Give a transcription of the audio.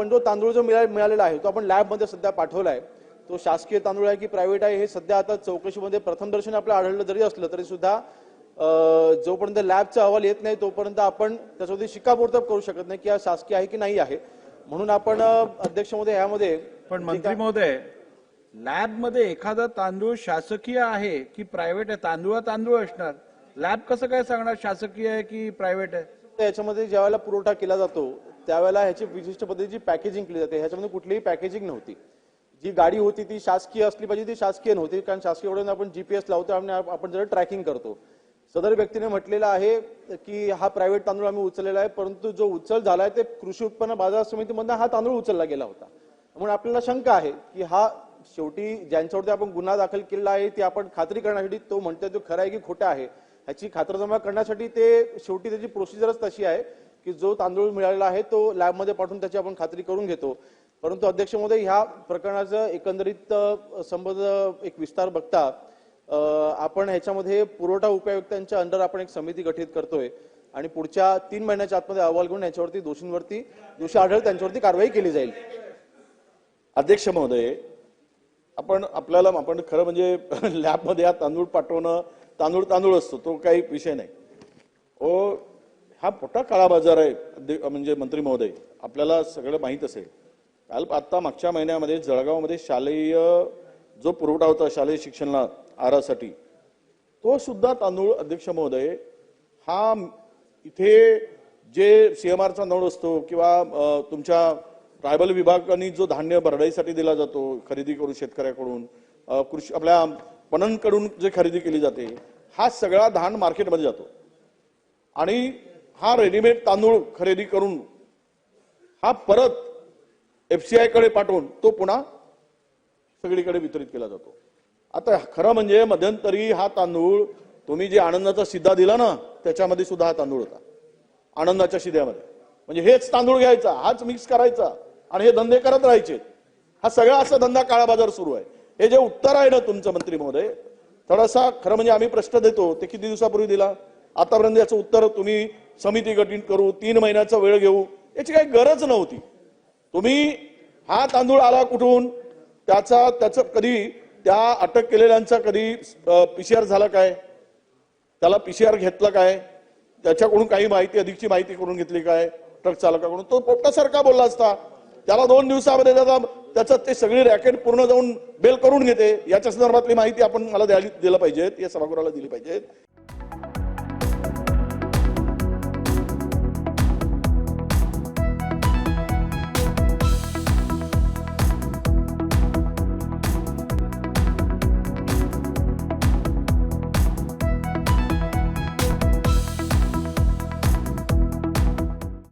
पण जो तांदूळ जो मिळा मिळालेला आहे तो आपण लॅबमध्ये सध्या पाठवला आहे तो शासकीय तांदूळ आहे की प्रायव्हेट आहे हे सध्या आता चौकशीमध्ये प्रथम दर्शन आपल्याला आढळलं जरी असलं तरी सुद्धा जोपर्यंत लॅबचा अहवाल येत नाही तोपर्यंत आपण त्याच्यावरती शिक्कामोर्तब करू शकत नाही की हा शासकीय आहे की नाही आहे. म्हणून आपण अध्यक्ष महोदय यामध्ये पण मंत्री महोदय लॅबमध्ये एखादा तांदूळ शासकीय आहे की प्रायव्हेट आहे? तांदूळ तांदूळ असणार. लॅब कसं काय सांगणार शासकीय आहे की प्रायव्हेट आहे? याच्यामध्ये ज्यावेळेला पुरवठा केला जातो त्यावेळेला ह्याची विशिष्ट पद्धतीची पॅकेजिंग केली जाते ह्याच्यामध्ये कुठलीही पॅकेजिंग नव्हती. जी गाडी होती ती शासकीय असली पाहिजे ती शासकीय नव्हती कारण शासकीय एवढं आपण जीपीएस लावतो आणि आपण जर ट्रॅकिंग करतो. सदर व्यक्तीने म्हटलेलं आहे की हा प्रायव्हेट तांदूळ आम्ही उचललेला आहे परंतु जो उचल झालाय ते कृषी उत्पन्न बाजार समितीमधून हा तांदूळ उचलला गेला होता. म्हणून आपल्याला शंका आहे की हा शेवटी ज्यांच्यावरती आपण गुन्हा दाखल केलेला आहे ती आपण खात्री करण्यासाठी तो म्हणतोय तो खरा आहे की खोटा आहे. ह्याची खातरजमा करण्यासाठी ते शेवटी त्याची प्रोसिजरच तशी आहे. की जो तांदूळ मिळालेला आहे तो लॅबमध्ये पाठवून त्याची आपण खात्री करून घेतो. परंतु अध्यक्ष महोदय ह्या प्रकरणाचं एकंदरीत संबंध एक विस्तार बघता आपण ह्याच्यामध्ये पुरवठा उपायुक्तांच्या अंडर आपण एक समिती गठीत करतोय आणि पुढच्या तीन महिन्याच्या आतमध्ये अहवाल घेऊन याच्यावरती दोषींवरती दोषी आढळ त्यांच्यावरती कारवाई केली जाईल. अध्यक्ष महोदय आपण आपल्याला आपण खरं म्हणजे लॅबमध्ये हा तांदूळ पाठवणं तांदूळ तांदूळ असतो तो काही विषय नाही. ओ हा मोठा काळा बाजार आहे म्हणजे मंत्री महोदय. आपल्याला सगळं माहीत असेल. काल आत्ता मागच्या महिन्यामध्ये जळगावमध्ये शालेय जो पुरवठा होता शालेय शिक्षणाला आहारासाठी तो सुद्धा तांदूळ अध्यक्ष महोदय हा इथे जे सी एम आरचा नोड असतो किंवा तुमच्या ट्रायबल विभागाने जो धान्य भरडाईसाठी दिला जातो खरेदी करून शेतकऱ्याकडून कृषी आपल्या पणनकडून जे खरेदी केली जाते हा सगळा धान मार्केटमध्ये जातो. आणि हा रेडीमेड तांदूळ खरेदी करून हा परत एफसीआयकडे पाठवून तो पुन्हा सगळीकडे वितरित केला जातो. आता खरं म्हणजे मध्यंतरी हा तांदूळ तुम्ही जे आनंदाचा सिद्धा दिला ना त्याच्यामध्ये सुद्धा हा तांदूळ होता. आनंदाच्या शिद्यामध्ये म्हणजे हेच तांदूळ घ्यायचा हाच मिक्स करायचा आणि हे धंदे करत राहायचे. हा सगळा असा धंदा काळा बाजार सुरू आहे. हे जे उत्तर आहे ना तुमचं मंत्री महोदय थोडासा खरं म्हणजे आम्ही प्रश्न देतो ते किती दिवसापूर्वी दिला? आतापर्यंत याचं उत्तर तुम्ही समिती गठीत करू तीन महिन्याचा वेळ घेऊ याची काही गरज नव्हती. तुम्ही हा तांदूळ आला कुठून? त्याचा त्याचं कधी त्या अटक केलेल्यांचा कधी पीसीआर झाला काय? त्याला पीसीआर घेतला काय? त्याच्याकडून काही माहिती अधिकची माहिती करून घेतली काय? ट्रक चालकाकडून. तो पोपटासारखा बोलला असता. त्याला दोन दिवसामध्ये त्याचा त्याचं ते सगळी रॅकेट पूर्ण जाऊन बेल करून घेते. याच्या संदर्भातली माहिती आपण मला द्यायला दिलं पाहिजे या सभागृहाला दिली पाहिजे